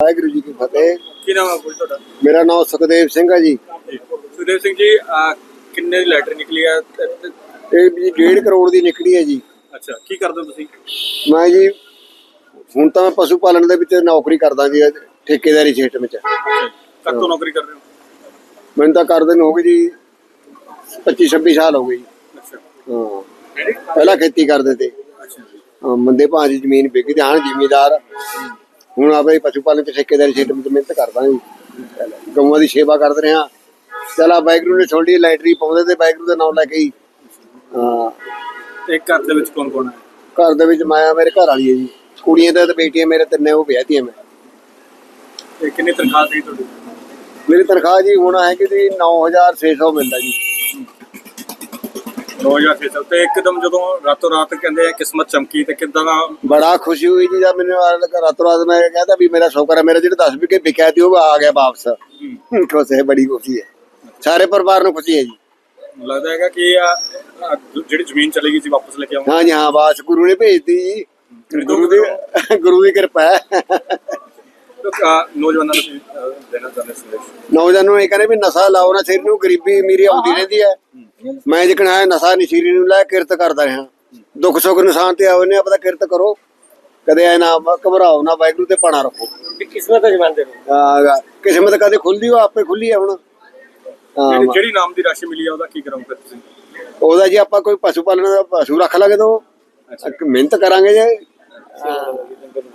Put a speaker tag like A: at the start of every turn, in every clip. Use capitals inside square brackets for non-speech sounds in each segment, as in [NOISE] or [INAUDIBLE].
A: ਵਾਹਿਗੁਰੂ ਜੀ ਕੀ ਫਤਿਹ।
B: ਕੀ ਨਾਮ ਹੈ ਤੁਹਾਡਾ?
A: ਮੇਰਾ ਨਾਮ ਸੁਖਦੇਵ ਸਿੰਘ ਹੈ ਜੀ।
B: ਸੁਦੇਵ ਸਿੰਘ ਜੀ ਅਹ, ਕਿੰਨੇ ਦੀ ਲੈਟਰ ਨਿਕਲੀ ਆ? ਤੇ- ਤੇ-
A: ਇਹ ਜੀ 1.5 ਕਰੋੜ ਦੀ ਨਿਕਲੀ ਹੈ ਜੀ।
B: ਅੱਛਾ ਕੀ ਕਰਦੇ ਹੋ ਤੁਸੀਂ?
A: ਮੈਂ ਜੀ ਹੁਣ ਤਾਂ ਮੈਂ ਪਸ਼ੂ ਪਾਲਣ ਦੇ ਵਿੱਚ ਨੌਕਰੀ ਕਰਦਾ ਜੀ ਠੇਕੇਦਾਰੀ ਸਿਸਟਮ ਵਿੱਚ।
B: ਕਦ ਤੋਂ ਨੌਕਰੀ ਕਰ ਰਹੇ ਹੋ?
A: ਮੈਨੂੰ ਤਾਂ ਕਰਦੇ ਨੂੰ ਹੋ ਗਏ ਜੀ 25 26 ਸਾਲ ਹੋ ਗਏ ਜੀ।
B: ਅੱਛਾ।
A: ਹਾਂ। ਪਹਿਲਾਂ ਖੇਤੀ ਕਰਦੇ ਤੇ।
B: ਅੱਛਾ
A: ਹਾਂ, ਮੰਦੇ ਭਾਅ ਦੀ ਜ਼ਮੀਨ ਵਿਕੀ ਤੇ ਹਾਂ ਜ਼ਿਮੀਦਾਰ। ਹੁਣ ਆਪੇ ਪਸ਼ੂ ਪਾਲਣ ਤੇ ਠੇਕੇਦਾਰੀ ਸਿਸਟਮ ਵਿੱਚ ਮਿਹਨਤ ਕਰਦਾ ਜੀ ਗਊਆਂ ਦੀ ਸੇਵਾ ਕਰਦੇ ਰਿਹਾ ਚਲਾ ਵਾਹਿਗੁਰੂ ਨੇ ਛੋਟੀ ਲਾਈਟਰੀ ਪਾਉਂਦੇ ਤੇ ਵਾਹਿਗੁਰੂ ਦਾ ਨਾਮ ਲੈ ਕੇ ਹੀ। ਹਾਂ।
B: ਘਰ ਦੇ ਵਿੱਚ ਕੌਣ ਕੌਣ ਹੈ?
A: ਘਰ ਦੇ ਵਿੱਚ ਮਾਇਆ ਮੇਰੇ ਘਰ ਵਾਲੀ ਹੈ ਜੀ। ਕੁੜੀਆਂ ਤੇ ਤੇ ਬੇਟੀਆਂ ਮੇਰੇ ਤਿੰਨੇ ਉਹ ਵਿਆਹਤੀਆਂ ਮੈਂ।
B: ਤੇ ਕਿੰਨੀ ਤਨਖਾਹ ਸੀ ਤੁਹਾਡੀ?
A: ਮੇਰੀ ਤਨਖਾਹ ਜੀ ਹੁਣ ਹੈ ਕਿ ਜੀ 9600 ਮਿਲਦਾ ਜੀ।
B: 2600 ਤੇ ਇੱਕਦਮ ਜਦੋਂ ਰਾਤੋਂ ਰਾਤ ਕਹਿੰਦੇ ਆ ਕਿਸਮਤ ਚਮਕੀ ਤੇ ਕਿੱਦਾਂ ਦਾ
A: ਬੜਾ ਖੁਸ਼ੀ ਹੋਈ ਜੀ ਜਦ ਮੈਨੂੰ ਆ ਲੱਗਾ ਰਾਤੋਂ ਰਾਤ ਮੈਂ ਕਹਿੰਦਾ ਵੀ ਮੇਰਾ ਸ਼ੁਕਰ ਹੈ ਮੇਰੇ ਜਿਹੜੇ 10 ਵਿਕੇ ਵਿਕਿਆ ਤੇ ਉਹ ਆ ਗਿਆ ਵਾਪਸ। [LAUGHS] ਖੁਸ਼ ਬੜੀ ਖੁਸ਼ੀ ਹੈ। ਸਾਰੇ ਪਰਿਵਾਰ ਨੂੰ ਖੁਸ਼ੀ ਹੈ ਜੀ।
B: ਲੱਗਦਾ ਹੈਗਾ ਕਿ ਜਿਹੜੀ ਜ਼ਮੀਨ ਚਲੀ ਗਈ ਸੀ ਵਾਪਸ ਲੈ ਕੇ ਆਉਂਗਾ
A: ਹਾਂ ਜੀ ਹਾਂ ਬਾਸ ਗੁਰੂ ਨੇ ਭੇਜਤੀ ਜੀ। ਗੁਰੂ ਦੀ [LAUGHS] ਗੁਰੂ ਦੀ ਕਿਰਪਾ ਹੈ।
B: ਨੌਜਵਾਨਾਂ ਨੂੰ ਦੇਣਾ ਚਾਹੁੰਦੇ ਸੰਦੇਸ਼
A: ਨੌਜਵਾਨ ਨੂੰ ਇਹ ਕਹਿੰਦੇ ਵੀ ਨਸ਼ਾ ਲਾਓ ਨਾ ਸਿਰ ਨੂੰ ਗਰੀਬੀ ਅਮੀਰੀ ਆਉਂਦੀ ਰਹਿੰਦੀ ਹੈ। ਮੈਂ ਜਿਕਣ ਆਇਆ ਨਸ਼ਾ ਨਹੀਂ ਸਿਰ ਨੂੰ ਲੈ ਕਿਰਤ ਕਰਦਾ ਰਿਹਾ। ਦੁੱਖ ਸੁੱਖ ਨਿਸ਼ਾਨ ਤੇ ਆਉਨੇ ਆਪਦਾ ਕਿਰਤ ਕਰੋ। ਕਦੇ ਐ ਨਾ ਘਬਰਾਓ ਨਾ ਵਾਹਿਗੁਰੂ ਤੇ ਪਾਣਾ ਰੱਖੋ।
B: ਕਿਸਮਤ ਅਜਮਾਨਦੇ
A: ਆ ਕਿਸਮਤ ਕਦੇ ਖੁੱਲਦੀ ਉਹ ਆਪੇ ਖੁੱਲੀ ਹੈ ਹੁਣ। ਹਾਂ,
B: ਜਿਹੜੀ ਨਾਮ ਦੀ ਰਾਸ਼ੀ ਮਿਲੀ ਆ ਉਹਦਾ ਕੀ ਕਰੋਗੇ ਤੁਸੀਂ?
A: ਉਹਦਾ ਜੀ ਆਪਾਂ ਕੋਈ ਪਸ਼ੂ ਪਾਲਣ ਦਾ ਪਸ਼ੂ ਰੱਖ ਲਾਂਗੇ ਤਾਂ ਮਿਹਨਤ ਕਰਾਂਗੇ ਜੇ। ਹਾਂ,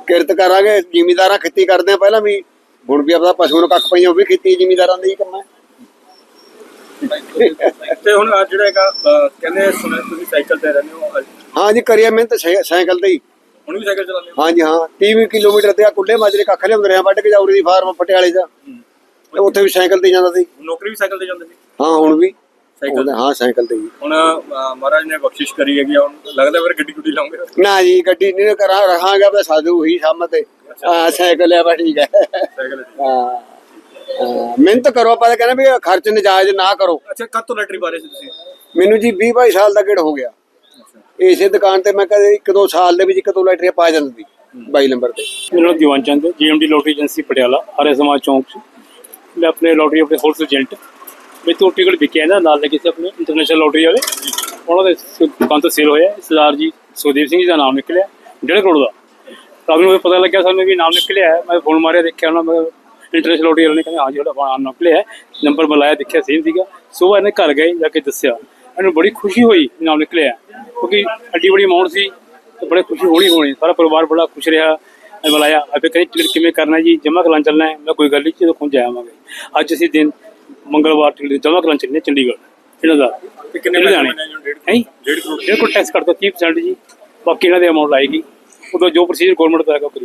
A: ਕਿਰਤ ਕਰਾਂਗੇ ਜ਼ਿਮੀਦਾਰਾਂ ਖੇਤੀ ਕਰਦੇ ਆ ਪਹਿਲਾਂ ਵੀ। ਹੁਣ ਵੀ ਆਪਦਾ ਪਸ਼ੂ ਨੂੰ ਕੱਖ ਪਈਆਂ ਉਹ ਵੀ ਖੇਤੀ ਜ਼ਿਮੀਦਾਰਾਂ ਦਾ ਹੀ ਕੰਮ ਹੈ
B: ਤੇ ਹੁਣ ਆਹ ਜਿਹੜਾ ਹੈਗਾ ਅਹ, ਕਹਿੰਦੇ ਸੁਣਿਆ ਤੁਸੀਂ ਸਾਈਕਲ ਤੇ ਰਹਿੰਦੇ ਹੋ ਅੱਜ?
A: ਹਾਂ ਜੀ ਕਰੀਏ ਮਿਹਨਤ ਸਾਈ- ਸਾਈਕਲ ਤੇ ਹੀ।
B: ਹੁਣ ਵੀ ਸਾਈਕਲ ਚਲਾਉਂਦੇ ਹੋ?
A: ਹਾਂ ਜੀ ਹਾਂ। 30 ਕਿਲੋਮੀਟਰ ਤੇ ਆ ਕੁੱਲੇ ਮਾਜਰੇ ਕੱਖ ਲਿਆਉਂਦੇ ਰਹੇ ਵੱਢ ਕੇ ਜਾਉਰੀ ਦੀ ਫਾਰਮ ਪਟਿਆਲੇ ਦਾ। ਤੇ ਉੱਥੇ ਵੀ ਸਾਈਕਲ ਤੇ ਜਾਂਦਾ ਸੀ।
B: ਨੌਕਰੀ ਵੀ ਸਾਈਕਲ ਤੇ ਜਾਂਦੇ ਸੀ?
A: ਹਾਂ ਹੁਣ ਵੀ।
B: ਸਾਈਕਲ
A: ਉਹਦੇ- ਹਾਂ ਸਾਈਕਲ ਤੇ ਹੀ।
B: ਹੁਣ ਅਹ, ਮਹਾਰਾਜ ਨੇ ਬਖਸ਼ਿਸ਼ ਕਰੀ ਹੈਗੀ ਆ, ਹੁਣ ਲੱਗਦਾ ਫਿਰ ਗੱਡੀ ਗੁੱਡੀ ਲਾਉਂਗੇ।
A: ਨਾ ਜੀ ਗੱਡੀ ਨਹੀਂ ਕਰਾਂ ਰਹਾਂਗਾ ਬਸ ਸਾਧੂ ਹੀ ਸਾਹਮਣੇ। ਤੇ ਹਾਂ ਸਾਈਕਲ ਆ ਬਸ ਠੀਕ ਹੈ
B: ਸਾਈਕਲ ਤੇ।
A: ਹਾਂ, ਮਿਹਨਤ ਕਰੋ ਆਪਾਂ ਤਾਂ ਕਹਿੰਦੇ ਵੀ ਖਰਚ ਨਜਾਇਜ਼ ਨਾ ਕਰੋ।
B: ਅੱਛਾ ਕਦ ਤੋਂ ਲੈਟਰੀ ਬਾਰੇ ਸੀ ਤੁਸੀਂ?
A: ਮੈਨੂੰ ਜੀ 20 22 ਸਾਲ ਦਾ ਗੇੜ ਹੋ ਗਿਆ। ਇਸੇ ਦੁਕਾਨ ਤੇ ਮੈਂ ਕਦੇ ਇੱਕ ਦੋ ਸਾਲ ਦੇ ਵਿੱਚ ਇੱਕ ਦੋ ਲੈਟਰੀਆਂ ਪਾ ਜਾਂਦੀ 22 ਨੰਬਰ ਤੇ।
C: ਮੇਰਾ ਨਾਮ Diwan Chand GMD lottery agency Patiala ਹਰੇ ਸਮਾਜ ਚੌਂਕ ਮੈਂ ਆਪਣੇ ਲੋਟਰੀ ਆਪਣੇ ਹੋਲਸੇਲ ਏਜੰਟ ਮੇਰੇ ਤੋਂ ਟਿਕਟ ਵਿਕਿਆ ਨਾ ਨਾਲ ਲੱਗੇ ਸੀ ਆਪਣੇ ਇੰਟਰਨੈਸ਼ਨਲ ਲੋਟਰੀ ਵਾਲੇ। ਉਹਨਾਂ ਦੇ ਦੁਕਾਨ ਤੋਂ ਸੇਲ ਹੋਇਆ। ਸਰਦਾਰ ਜੀ ਸੁਖਦੇਵ ਸਿੰਘ ਜੀ ਦਾ ਨਾਮ ਨਿਕਲਿਆ ਡੇਢ ਕਰੋੜ ਦਾ। ਤਾਂ ਮੈਨੂੰ ਪਤਾ ਲੱਗਿਆ ਸਾਨੂੰ ਵੀ ਨਾਮ ਨਿਕਲਿਆ ਮੈਂ ਫੋਨ ਮਾਰਿਆ ਦੇਖਿਆ ਉਹਨਾਂ ਮੈਂ ਇੰਟਰਨੈਸ਼ਨਲ ਲੋਟਰੀ ਵਾਲੇ ਨੇ ਕਹਿੰਦੇ ਹਾਂ ਜੀ ਤੁਹਾਡਾ ਨਾਮ ਨਿਕਲਿਆ ਹੈ ਨੰਬਰ ਬੁਲਾਇਆ ਦੇਖਿਆ ਸੇਮ ਸੀਗਾ। ਸਵੇਰ ਇਹਨੇ ਘਰ ਗਏ ਜਾ ਕੇ ਦੱਸਿਆ। ਇਹਨੂੰ ਬੜੀ ਖੁਸ਼ੀ ਹੋਈ ਨਾਮ ਨਿਕਲਿਆ। ਕਿਉਂਕਿ ਅੱਡੀ ਬੜੀ ਅਮਾਉਂਟ ਸੀ ਤੇ ਬੜੇ ਖੁਸ਼ੀ ਹੋਣੀ ਹੋਣੀ। ਸਾਰਾ ਪਰਿਵਾਰ ਬੜਾ ਖੁਸ਼ ਰਿਹਾ ਮੈਂ ਬੁਲਾਇਆ। ਆਪੇ ਕਹਿੰਦੇ ਟਿਕਟ ਕਿਵੇਂ ਕਰਨਾ ਜੀ? ਜਮ੍ਹਾਂ ਕਰਾਂ ਚੱਲਣਾ ਹੈ? ਮੈਂ ਕੋਈ ਗੱਲ ਨਹੀਂ ਜਦੋਂ ਪਹੁੰਚ ਜਾਵਾਂਗੇ ਅੱਜ ਅਸੀਂ ਦਿਨ ਮੰਗਲਵਾਰ ਟਿਕਟ ਜਮ੍ਹਾਂ ਕਰਾਂ ਚੱਲਨੇ ਚੰਡੀਗੜ੍ਹ ਇਹਨਾਂ ਦਾ।
B: ਤੇ ਕਿੰਨੇ
C: ਲੁਧਿਆਣੇ।
B: ਪੈਸੇ ਬਣੇ ਜੀ ਡੇਢ
C: ਹੈ?
B: ਡੇਢ ਕਰੋੜ।
C: ਜੇ ਕੋਈ ਟੈਕਸ ਕਰ ਦੋ 30% ਜੀ। ਬਾਕੀ ਇਹਨਾਂ ਦੇ ਅਮਾਉਂਟ ਆਏਗੀ ਉਦੋਂ ਜੋ ਪ੍ਰੋਸੀਜਰ ਗਵਰਨਮੈਂਟ ਦਾ ਹੈਗਾ